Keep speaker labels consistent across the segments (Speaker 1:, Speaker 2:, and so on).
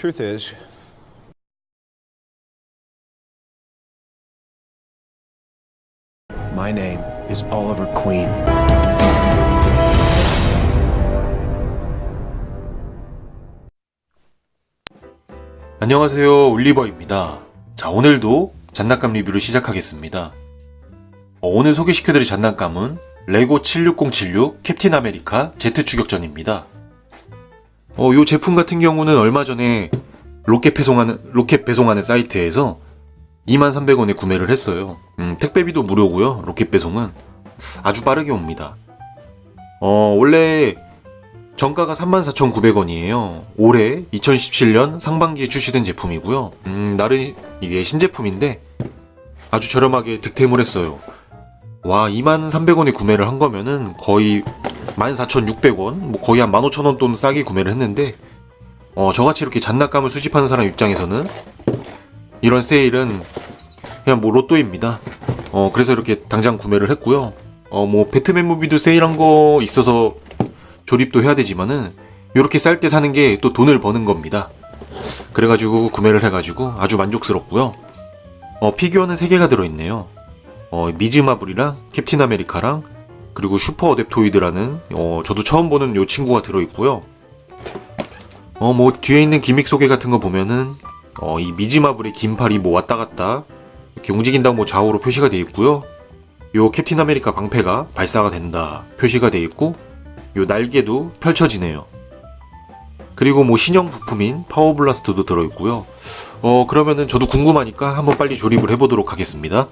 Speaker 1: Truth is,
Speaker 2: My name is Oliver Queen.
Speaker 3: 안녕하세요 올리버입니다. 자 오늘도 장난감 리뷰를 시작하겠습니다. 어, 오늘 소개시켜드릴 장난감은 레고 76076 캡틴 아메리카 제트 추격전입니다 어, 이 제품 같은 경우는 얼마 전에 로켓 배송하는, 로켓 배송하는 사이트에서 23,300원에 구매를 했어요 음, 택배비도 무료고요 로켓 배송은 아주 빠르게 옵니다 어, 원래 정가가 34,900원이에요. 올해 2017년 상반기에 출시된 제품이고요. 음, 나름 이게 신제품인데 아주 저렴하게 득템을 했어요. 와, 23,300원에 구매를 한 거면은 거의 14,600원, 뭐 거의 한 15,000원 돈 싸게 구매를 했는데 어, 저같이 이렇게 장난감을 수집하는 사람 입장에서는 이런 세일은 그냥 뭐 로또입니다. 어, 그래서 이렇게 당장 구매를 했고요. 어, 뭐 배트맨 무비도 세일한 거 있어서 조립도 해야 되지만은 이렇게 쌀 때 사는 게 또 돈을 버는 겁니다. 그래가지고 구매를 해가지고 아주 만족스럽고요. 어, 피규어는 3개가 들어있네요. 어, 미즈마블이랑 캡틴 아메리카랑 그리고 슈퍼 어댑토이드라는 어, 저도 처음 보는 요 친구가 들어있고요. 어, 뭐 뒤에 있는 기믹 소개 같은 거 보면은 어, 이 미즈마블의 긴 팔이 뭐 왔다 갔다 이렇게 움직인다고 뭐 좌우로 표시가 되어 있고요. 요 캡틴 아메리카 방패가 발사가 된다 표시가 되어 있고 요 날개도 펼쳐지네요. 그리고 뭐 신형 부품인 파워 블라스터도 들어있고요. 어 그러면은 저도 궁금하니까 한번 빨리 조립을 해보도록 하겠습니다.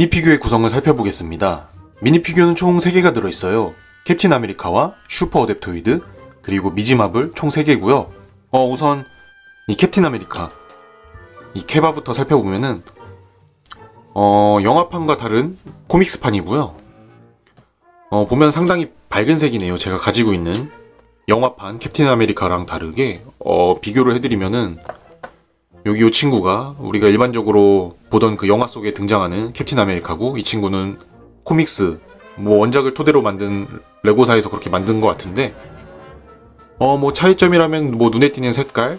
Speaker 3: 미니피규어의 구성을 살펴보겠습니다. 미니피규어는 총 3개가 들어있어요. 캡틴 아메리카와 슈퍼 어댑토이드, 그리고 미지마블 총 3개고요. 어, 우선 이 캡틴 아메리카 이 케바부터 살펴보면은 어, 영화판과 다른 코믹스판이고요. 어, 보면 상당히 밝은 색이네요. 제가 가지고 있는 영화판 캡틴 아메리카랑 다르게 어, 비교를 해드리면은 여기 이 친구가 우리가 일반적으로 보던 그 영화 속에 등장하는 캡틴 아메리카고 이 친구는 코믹스 뭐 원작을 토대로 만든 레고사에서 그렇게 만든 것 같은데 어 뭐 차이점이라면 뭐 눈에 띄는 색깔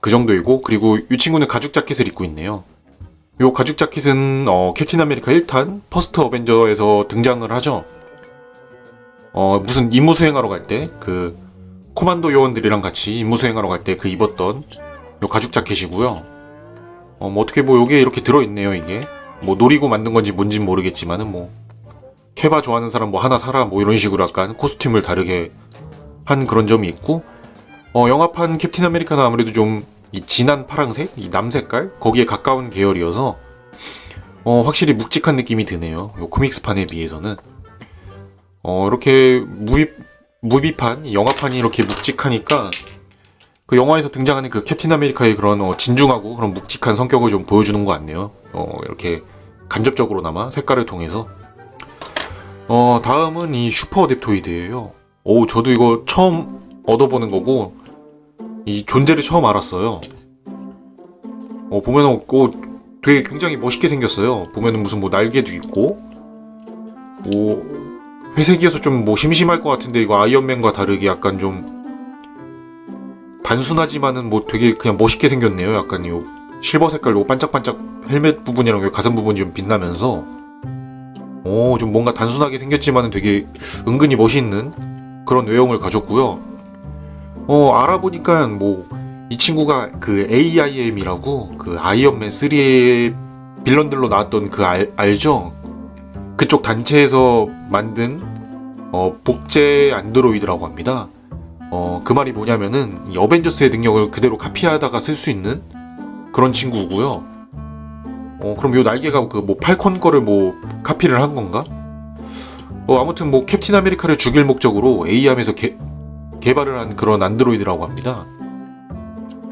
Speaker 3: 그 정도이고 그리고 이 친구는 가죽 자켓을 입고 있네요. 요 가죽 자켓은 어, 캡틴 아메리카 1탄 퍼스트 어벤져에서 등장을 하죠. 어 무슨 임무 수행하러 갈 때 그 코만도 요원들이랑 같이 임무 수행하러 갈 때 그 입었던 요 가죽 자켓이고요. 어 뭐 어떻게 뭐 요게 이렇게 들어 있네요 이게. 뭐 노리고 만든 건지 뭔진 모르겠지만은 뭐 케바 좋아하는 사람 뭐 하나 사라 뭐 이런 식으로 약간 코스튬을 다르게 한 그런 점이 있고 어 영화판 캡틴 아메리카는 아무래도 좀 이 진한 파랑색, 이 남색깔 거기에 가까운 계열이어서 어 확실히 묵직한 느낌이 드네요. 요 코믹스판에 비해서는 어 이렇게 무비 무비판, 이 영화판이 이렇게 묵직하니까 그 영화에서 등장하는 그 캡틴 아메리카의 그런 어, 진중하고 그런 묵직한 성격을 좀 보여주는 것 같네요. 어 이렇게 간접적으로나마 색깔을 통해서 어 다음은 이 슈퍼 어댑토이드예요. 오 저도 이거 처음 얻어보는 거고 이 존재를 처음 알았어요. 어 보면은 어, 되게 굉장히 멋있게 생겼어요. 보면은 무슨 뭐 날개도 있고 오 회색이어서 좀 뭐 심심할 것 같은데 이거 아이언맨과 다르게 약간 좀 단순하지만은 뭐 되게 그냥 멋있게 생겼네요. 약간 요 실버 색깔로 반짝반짝 헬멧 부분이랑 요 가슴 부분이 좀 빛나면서 오, 좀 뭔가 단순하게 생겼지만은 되게 은근히 멋있는 그런 외형을 가졌고요. 어, 알아보니까 뭐 이 친구가 그 AIM이라고 그 아이언맨 3의 빌런들로 나왔던 그 알, 알죠? 그쪽 단체에서 만든 어, 복제 안드로이드라고 합니다. 어, 그 말이 뭐냐면은 이 어벤져스의 능력을 그대로 카피하다가 쓸 수 있는 그런 친구고요. 어, 그럼 요 날개가 그 뭐 팔콘 거를 뭐 카피를 한 건가? 어, 아무튼 뭐 캡틴 아메리카를 죽일 목적으로 AI함에서 개, 개발을 한 그런 안드로이드라고 합니다.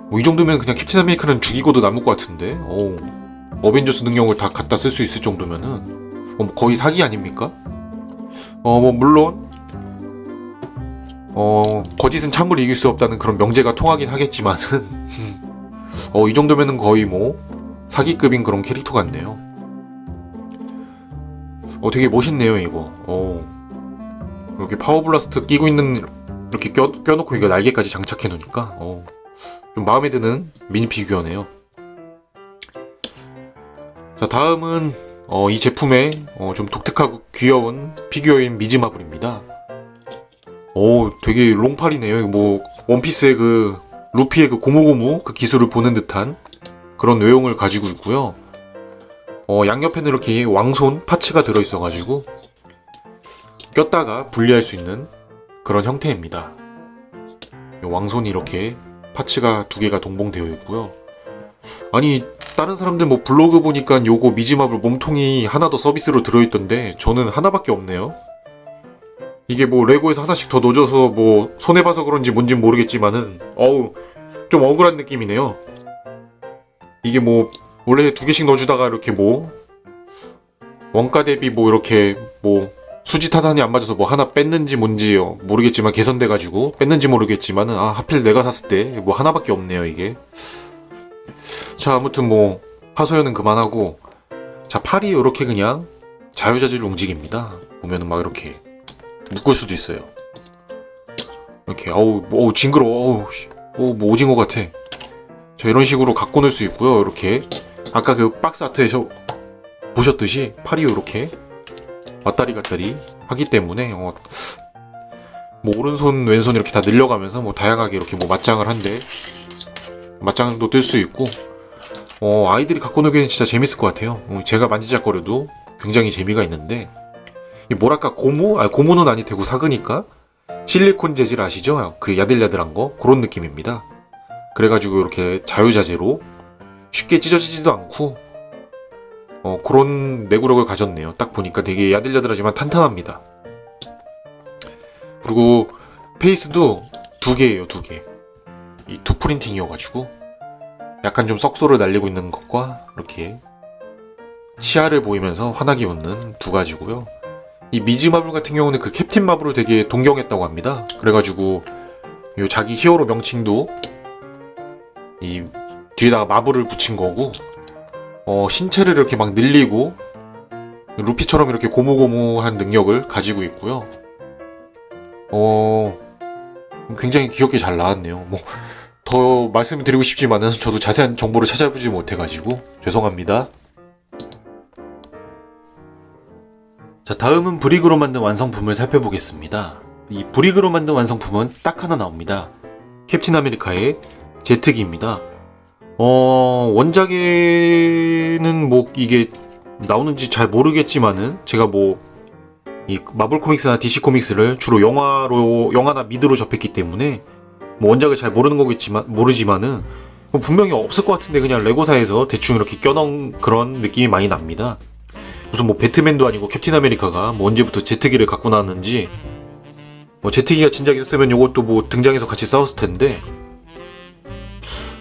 Speaker 3: 뭐 이 정도면 그냥 캡틴 아메리카는 죽이고도 남을 것 같은데. 어, 어벤져스 능력을 다 갖다 쓸 수 있을 정도면은 어, 뭐 거의 사기 아닙니까? 어, 뭐 물론 어, 거짓은 참을 이길 수 없다는 그런 명제가 통하긴 하겠지만은 어, 이 정도면은 거의 뭐 사기급인 그런 캐릭터 같네요. 어, 되게 멋있네요, 이거. 어. 이렇게 파워블라스트 끼고 있는, 이렇게 껴, 껴놓고 이거 날개까지 장착해 놓으니까, 어. 좀 마음에 드는 미니 피규어네요. 자, 다음은, 어, 이 제품의, 어, 좀 독특하고 귀여운 피규어인 미즈마블입니다. 오, 되게 롱팔이네요. 뭐, 원피스의 그, 루피의 그 고무고무 그 기술을 보는 듯한 그런 외형을 가지고 있고요. 어, 양옆에는 이렇게 왕손 파츠가 들어있어가지고 꼈다가 분리할 수 있는 그런 형태입니다. 이 왕손이 이렇게 파츠가 두 개가 동봉되어 있고요. 아니 다른 사람들 뭐 블로그 보니까 요거 미지마블 몸통이 하나 더 서비스로 들어있던데 저는 하나밖에 없네요. 이게 뭐 레고에서 하나씩 더 넣어줘서 뭐 손해봐서 그런지 뭔진 모르겠지만은 어우 좀 억울한 느낌이네요. 이게 뭐 원래 두 개씩 넣어주다가 이렇게 뭐 원가 대비 뭐 이렇게 뭐 수지 타산이 안 맞아서 뭐 하나 뺐는지 뭔지요 모르겠지만 개선돼 가지고 뺐는지 모르겠지만은 아 하필 내가 샀을 때 뭐 하나밖에 없네요 이게. 자 아무튼 뭐 하소연은 그만하고 자 팔이 이렇게 그냥 자유자재로 움직입니다. 보면은 막 이렇게 묶을 수도 있어요. 이렇게 어우 뭐, 어우 징그러워. 어우 씨. 어우 뭐 오징어 같아. 자 이런 식으로 갖고 놀 수 있고요 이렇게. 아까 그 박스 아트에서 보셨듯이 팔이 이렇게 왔다리 갔다리 하기 때문에 어, 뭐 오른손 왼손 이렇게 다 늘려가면서 뭐 다양하게 이렇게 뭐 맞짱을 한데 맞짱도 뜰 수 있고 어 아이들이 갖고 놀기에는 진짜 재밌을 것 같아요. 어, 제가 만지작거려도 굉장히 재미가 있는데 이 뭐랄까 고무? 아 고무는 아니 되고 사그니까 실리콘 재질 아시죠? 그 야들야들한 거 그런 느낌입니다 그래가지고 이렇게 자유자재로 쉽게 찢어지지도 않고 어, 그런 내구력을 가졌네요. 딱 보니까 되게 야들야들하지만 탄탄합니다. 그리고 페이스도 두 개예요, 두 개. 이투 프린팅이어가지고 약간 좀 썩소를 날리고 있는 것과 이렇게 치아를 보이면서 환하게 웃는 두 가지고요. 이 미즈 마블 같은 경우는 그 캡틴 마블을 되게 동경했다고 합니다. 그래가지고 요 자기 히어로 명칭도 이 뒤에다가 마블을 붙인 거고 어, 신체를 이렇게 막 늘리고 루피처럼 이렇게 고무고무한 능력을 가지고 있고요. 어, 굉장히 귀엽게 잘 나왔네요. 뭐, 더 말씀을 드리고 싶지만은 저도 자세한 정보를 찾아보지 못해가지고 죄송합니다. 자, 다음은 브릭으로 만든 완성품을 살펴보겠습니다. 이 브릭으로 만든 완성품은 딱 하나 나옵니다. 캡틴 아메리카의 제트기입니다. 어, 원작에는 뭐 이게 나오는지 잘 모르겠지만은 제가 뭐 이 마블 코믹스나 DC 코믹스를 주로 영화로 영화나 미드로 접했기 때문에 뭐 원작을 잘 모르는 거겠지만 모르지만은 뭐 분명히 없을 것 같은데 그냥 레고사에서 대충 이렇게 껴넣은 그런 느낌이 많이 납니다. 무슨 뭐 배트맨도 아니고 캡틴 아메리카가 뭐 언제부터 제트기를 갖고 나왔는지 뭐 제트기가 진작 있었으면 요것도 뭐 등장해서 같이 싸웠을 텐데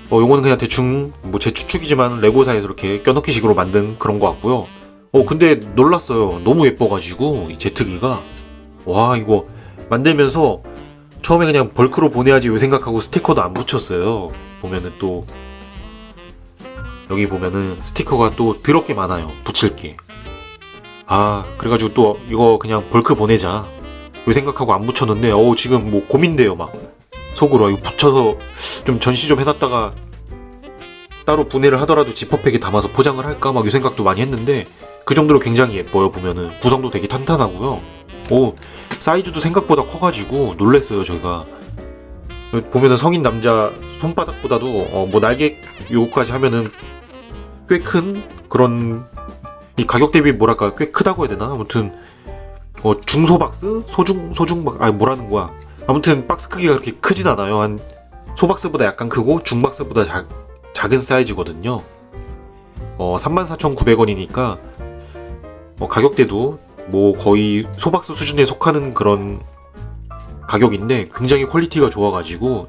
Speaker 3: 어 요거는 그냥 대충 뭐 제 추측이지만 레고사에서 이렇게 껴넣기 식으로 만든 그런 거 같고요. 어 근데 놀랐어요. 너무 예뻐가지고 이 제트기가 와 이거 만들면서 처음에 그냥 벌크로 보내야지 왜 생각하고 스티커도 안 붙였어요. 보면은 또 여기 보면은 스티커가 또 더럽게 많아요. 붙일 게. 아 그래가지고 또 이거 그냥 벌크 보내자. 왜 생각하고 안 붙였는데? 어 지금 뭐 고민돼요 막. 속으로 아, 이거 붙여서 좀 전시 좀 해놨다가 따로 분해를 하더라도 지퍼백에 담아서 포장을 할까? 막 이 생각도 많이 했는데 그 정도로 굉장히 예뻐요 보면은. 구성도 되게 탄탄하고요. 오 사이즈도 생각보다 커가지고 놀랬어요 저희가. 보면은 성인 남자 손바닥보다도 어, 뭐 날개 요거까지 하면은 꽤 큰 그런 이 가격 대비 뭐랄까 꽤 크다고 해야 되나? 아무튼 어, 중소 박스? 소중 소중 박 아니 뭐라는 거야? 아무튼 박스 크기가 그렇게 크진 않아요. 한 소박스보다 약간 크고 중박스보다 작, 작은 사이즈거든요. 어 34,900원이니까 어, 가격대도 뭐 거의 소박스 수준에 속하는 그런 가격인데 굉장히 퀄리티가 좋아가지고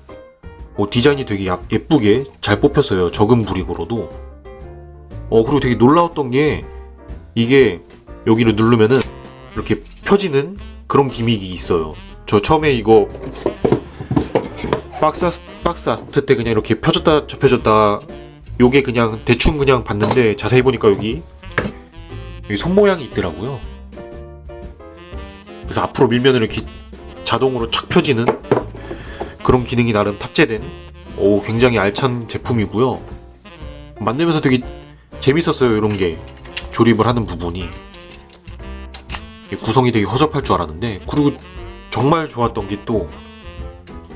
Speaker 3: 어, 디자인이 되게 야- 예쁘게 잘 뽑혔어요. 적은 불이고로도. 어 그리고 되게 놀라웠던 게 이게 여기를 누르면은 이렇게 펴지는 그런 기믹이 있어요. 저 처음에 이거 박스 아스- 박스 아스트 때 그냥 이렇게 펴졌다 접혀졌다 요게 그냥 대충 그냥 봤는데 자세히 보니까 여기 여기 손 모양이 있더라고요. 그래서 앞으로 밀면 이렇게 자동으로 착 펴지는 그런 기능이 나름 탑재된 오 굉장히 알찬 제품이고요. 만들면서 되게 재밌었어요 이런 게 조립을 하는 부분이 구성이 되게 허접할 줄 알았는데 그리고 정말 좋았던 게 또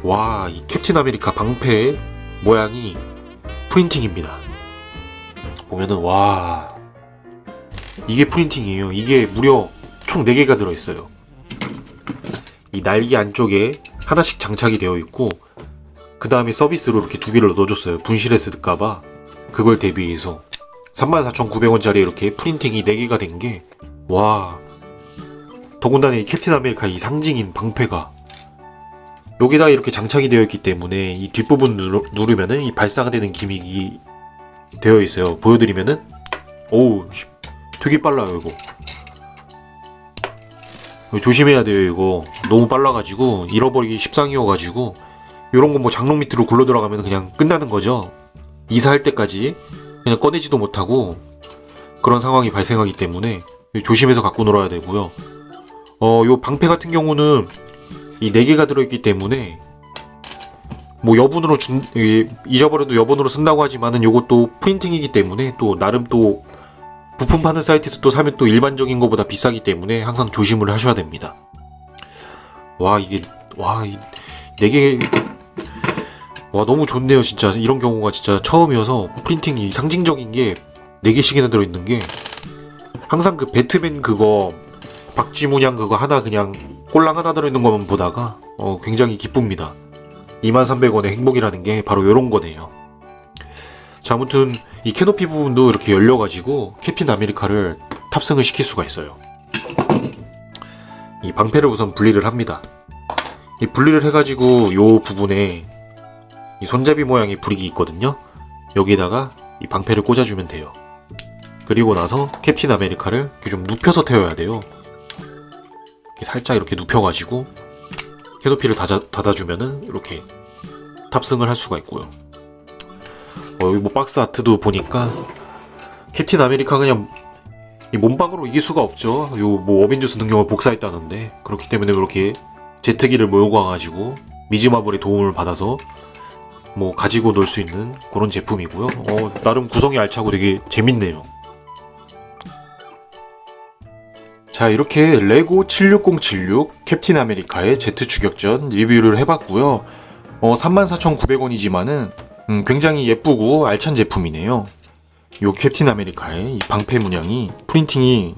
Speaker 3: 와 이 캡틴 아메리카 방패 모양이 프린팅입니다. 보면은 와 이게 프린팅이에요. 이게 무려 총 4개가 들어있어요. 이 날개 안쪽에 하나씩 장착이 되어 있고 그 다음에 서비스로 이렇게 두 개를 넣어줬어요. 분실했을까봐 그걸 대비해서 34,900원짜리 이렇게 프린팅이 4개가 된 게 와 더군다나 이 캡틴 아메리카 이 상징인 방패가 여기다 이렇게 장착이 되어 있기 때문에 이 뒷부분 누르, 누르면은 이 발사가 되는 기믹이 되어 있어요. 보여드리면은 오우 씨, 되게 빨라요. 이거 조심해야 돼요 이거 너무 빨라가지고 잃어버리기 십상이어가지고 이런 거 뭐 장롱 밑으로 굴러 들어가면 그냥 끝나는 거죠. 이사할 때까지 그냥 꺼내지도 못하고 그런 상황이 발생하기 때문에 조심해서 갖고 놀아야 되고요. 어, 요 방패 같은 경우는 이네 개가 들어있기 때문에 뭐 여분으로 준 이- 잊어버려도 여분으로 쓴다고 하지만은 요것도 프린팅이기 때문에 또 나름 또 부품 파는 사이트에서 또 사면 또 일반적인 것보다 비싸기 때문에 항상 조심을 하셔야 됩니다. 와 이게 와이네개 와 너무 좋네요 진짜 이런 경우가 진짜 처음이어서 프린팅이 상징적인 게네 개씩이나 들어있는 게 항상 그 배트맨 그거 박쥐 문양 그거 하나 그냥 꼴랑 하나 들어있는 것만 보다가 어, 굉장히 기쁩니다. 2300원의 행복이라는 게 바로 이런 거네요. 자 아무튼 이 캐노피 부분도 이렇게 열려가지고 캡틴 아메리카를 탑승을 시킬 수가 있어요. 이 방패를 우선 분리를 합니다. 이 분리를 해가지고 요 부분에 이 손잡이 모양의 브릭이 있거든요. 여기에다가 이 방패를 꽂아주면 돼요. 그리고 나서 캡틴 아메리카를 이렇게 좀 눕혀서 태워야 돼요. 이렇게 살짝 이렇게 눕혀가지고 캐노피를 닫아, 닫아주면은 이렇게 탑승을 할 수가 있고요. 어, 여기 뭐 박스 아트도 보니까 캡틴 아메리카 그냥 이 몸빵으로 이길 수가 없죠. 요 뭐 어벤져스 능력을 복사했다는데 그렇기 때문에 그렇게 제트기를 몰고 와가지고 미즈마블의 도움을 받아서 뭐 가지고 놀 수 있는 그런 제품이고요. 어, 나름 구성이 알차고 되게 재밌네요. 자 이렇게 레고 76076 캡틴 아메리카의 제트 추격전 리뷰를 해봤고요. 어, 34,900원이지만은 음, 굉장히 예쁘고 알찬 제품이네요. 요 캡틴 아메리카의 이 방패 문양이 프린팅이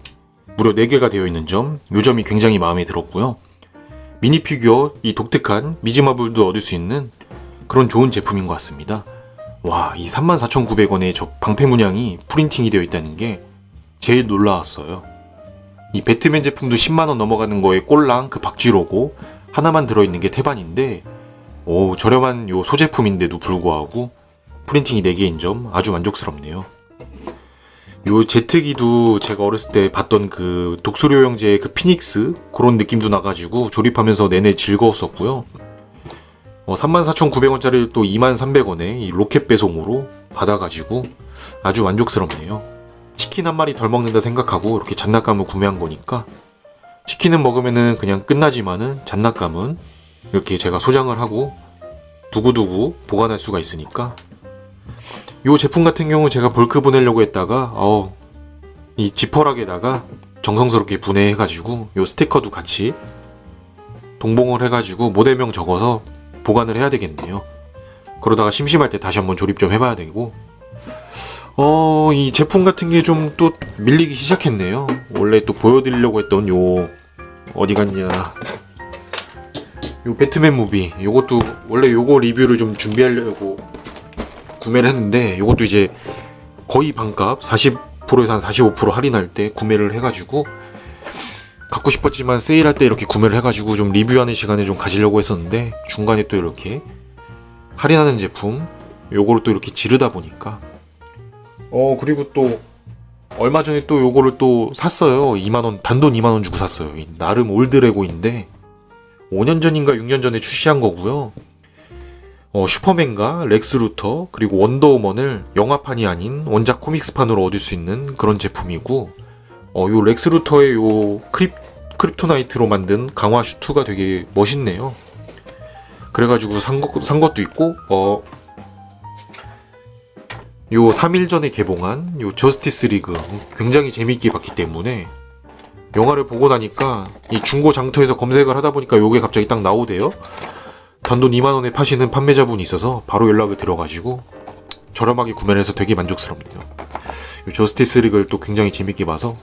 Speaker 3: 무려 4개가 되어 있는 점, 요 점이 굉장히 마음에 들었고요. 미니 피규어 이 독특한 미즈마블도 얻을 수 있는 그런 좋은 제품인 것 같습니다. 와, 이 34,900원에 저 방패 문양이 프린팅이 되어 있다는 게 제일 놀라웠어요. 이 배트맨 제품도 10만원 넘어가는 거에 꼴랑 그 박쥐 로고 하나만 들어있는 게 태반인데 오, 저렴한 요 소제품인데도 불구하고 프린팅이 4개인 점 아주 만족스럽네요. 요 제트기도 제가 어렸을 때 봤던 그 독수료영제의 그 피닉스 그런 느낌도 나가지고 조립하면서 내내 즐거웠었고요. 어, 34,900원짜리 또 23,300원에 이 로켓 배송으로 받아가지고 아주 만족스럽네요. 치킨 한 마리 덜 먹는다 생각하고 이렇게 장난감을 구매한 거니까 치킨은 먹으면은 그냥 끝나지만은 장난감은 이렇게 제가 소장을 하고 두고두고 보관할 수가 있으니까 요 제품 같은 경우 제가 벌크 보내려고 했다가 어, 이 지퍼락에다가 정성스럽게 분해해가지고 요 스티커도 같이 동봉을 해가지고 모델명 적어서 보관을 해야 되겠네요. 그러다가 심심할 때 다시 한번 조립 좀 해봐야 되고 어, 이 제품 같은 게 좀 또 밀리기 시작했네요. 원래 또 보여드리려고 했던 요 어디 갔냐 요 배트맨 무비 요것도 원래 요거 리뷰를 좀 준비하려고 구매를 했는데 요것도 이제 거의 반값 40%에서 한 45% 할인할 때 구매를 해가지고 갖고 싶었지만 세일할 때 이렇게 구매를 해가지고 좀 리뷰하는 시간에 좀 가지려고 했었는데 중간에 또 이렇게 할인하는 제품 요거를 또 이렇게 지르다 보니까 어 그리고 또 얼마 전에 또 요거를 또 샀어요. 2만원 단돈 2만원 주고 샀어요. 이 나름 올드레고인데 5년 전인가 6년 전에 출시한 거고요. 어, 슈퍼맨과 렉스 루터 그리고 원더우먼을 영화판이 아닌 원작 코믹스판으로 얻을 수 있는 그런 제품이고 어, 요 렉스 루터의 요 크립, 크립토나이트로 만든 강화 슈트가 되게 멋있네요. 그래가지고 산, 것, 산 것도 있고 어, 요 3일 전에 개봉한 요 저스티스 리그 굉장히 재밌게 봤기 때문에 영화를 보고 나니까 이 중고 장터에서 검색을 하다 보니까 요게 갑자기 딱 나오대요. 단돈 2만원에 파시는 판매자분이 있어서 바로 연락을 드려가지고 저렴하게 구매를 해서 되게 만족스럽네요. 이 저스티스 리그를 또 굉장히 재밌게 봐서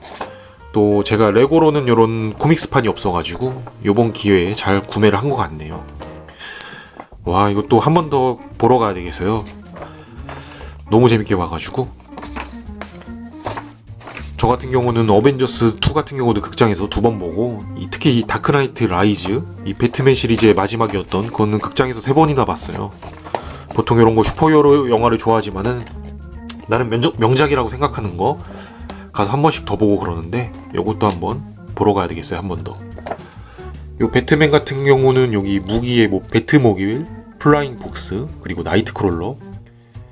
Speaker 3: 또 제가 레고로는 이런 코믹스판이 없어가지고 요번 기회에 잘 구매를 한 것 같네요. 와 이거 또 한 번 더 보러 가야 되겠어요. 너무 재밌게 봐가지고 저 같은 경우는 어벤져스 2 같은 경우도 극장에서 두 번 보고 이 특히 이 다크나이트 라이즈 이 배트맨 시리즈의 마지막이었던 그거는 극장에서 세 번이나 봤어요. 보통 이런 거 슈퍼히어로 영화를 좋아하지만은 나는 명작, 명작이라고 생각하는 거 가서 한 번씩 더 보고 그러는데 요것도 한번 보러 가야 되겠어요 한 번 더. 요 배트맨 같은 경우는 여기 무기에 뭐 배트모빌, 플라잉 폭스 그리고 나이트크롤러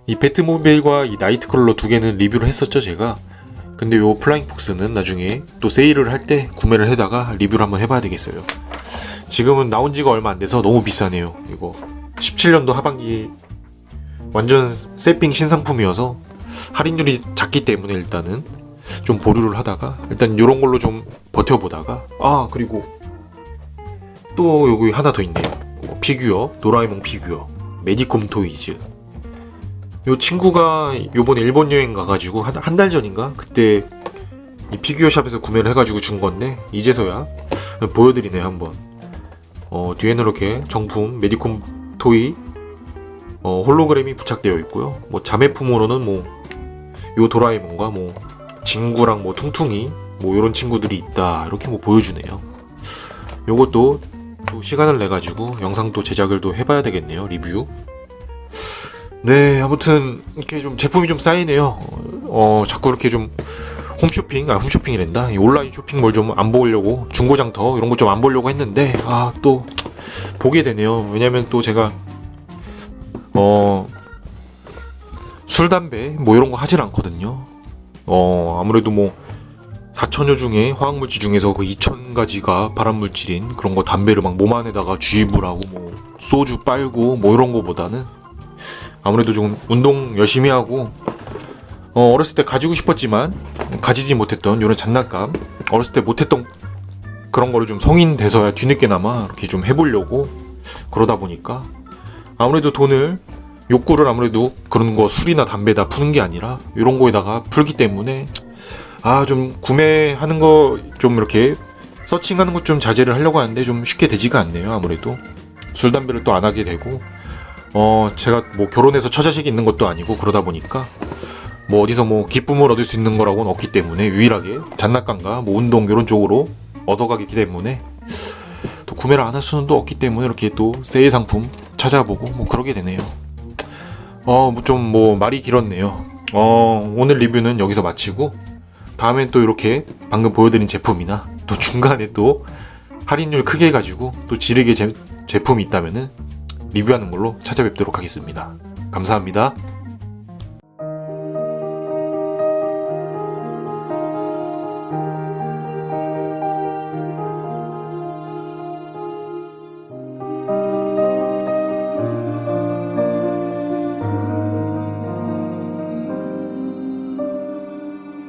Speaker 3: 이 배트모빌과 이 나이트크롤러 두 개는 리뷰를 했었죠 제가. 근데 요 플라잉 폭스는 나중에 또 세일을 할 때 구매를 해다가 리뷰를 한번 해봐야 되겠어요. 지금은 나온 지가 얼마 안 돼서 너무 비싸네요. 이거 17년도 하반기 완전 세핑 신상품이어서 할인율이 작기 때문에 일단은 좀 보류를 하다가 일단 요런 걸로 좀 버텨보다가 아 그리고 또 여기 하나 더 있네요. 피규어 도라에몽 피규어 메디콤 토이즈. 요 친구가 요번에 일본 여행 가가지고 한한달 전인가? 그때 이 피규어 샵에서 구매를 해가지고 준 건데 이제서야 보여드리네요 한번. 어 뒤에는 이렇게 정품 메디콤 토이 어 홀로그램이 부착되어 있고요 뭐 자매품으로는 뭐 요 도라에몽과 뭐 진구랑 뭐 퉁퉁이 뭐 요런 친구들이 있다 이렇게 뭐 보여주네요 요것도 또 시간을 내 가지고 영상도 제작을 또 해봐야 되겠네요 리뷰 네, 아무튼 이렇게 좀 제품이 좀 쌓이네요. 어, 자꾸 이렇게 좀 홈쇼핑, 아 홈쇼핑이란다. 이 온라인 쇼핑몰 좀 안 보려고 중고장터 이런 거 좀 안 보려고 했는데 아 또 보게 되네요. 왜냐면 또 제가 어 술 담배 뭐 이런 거 하질 않거든요. 어 아무래도 뭐 4천여 중에 화학물질 중에서 그 2천 가지가 발암물질인 그런 거 담배를 막 몸 안에다가 주입을 하고 뭐 소주 빨고 뭐 이런 거보다는 아무래도 좀 운동 열심히 하고 어, 어렸을 때 가지고 싶었지만 가지지 못했던 이런 장난감 어렸을 때 못했던 그런 거를 좀 성인 돼서야 뒤늦게나마 이렇게 좀 해보려고 그러다 보니까 아무래도 돈을 욕구를 아무래도 그런 거 술이나 담배다 푸는 게 아니라 이런 거에다가 풀기 때문에 아 좀 구매하는 거 좀 이렇게 서칭하는 것 좀 자제를 하려고 하는데 좀 쉽게 되지가 않네요 아무래도. 술 담배를 또 안 하게 되고 어 제가 뭐 결혼해서 처자식이 있는 것도 아니고 그러다 보니까 뭐 어디서 뭐 기쁨을 얻을 수 있는 거라고는 없기 때문에 유일하게 장난감과 뭐 운동 이런 쪽으로 얻어가기 때문에 또 구매를 안 할 수는 또 없기 때문에 이렇게 또 세일 상품 찾아보고 뭐 그러게 되네요. 어, 좀 뭐 말이 길었네요. 어, 오늘 리뷰는 여기서 마치고 다음엔 또 이렇게 방금 보여드린 제품이나 또 중간에 또 할인율 크게 해가지고 또 지르게 제, 제품이 있다면은 리뷰하는 걸로 찾아뵙도록 하겠습니다. 감사합니다.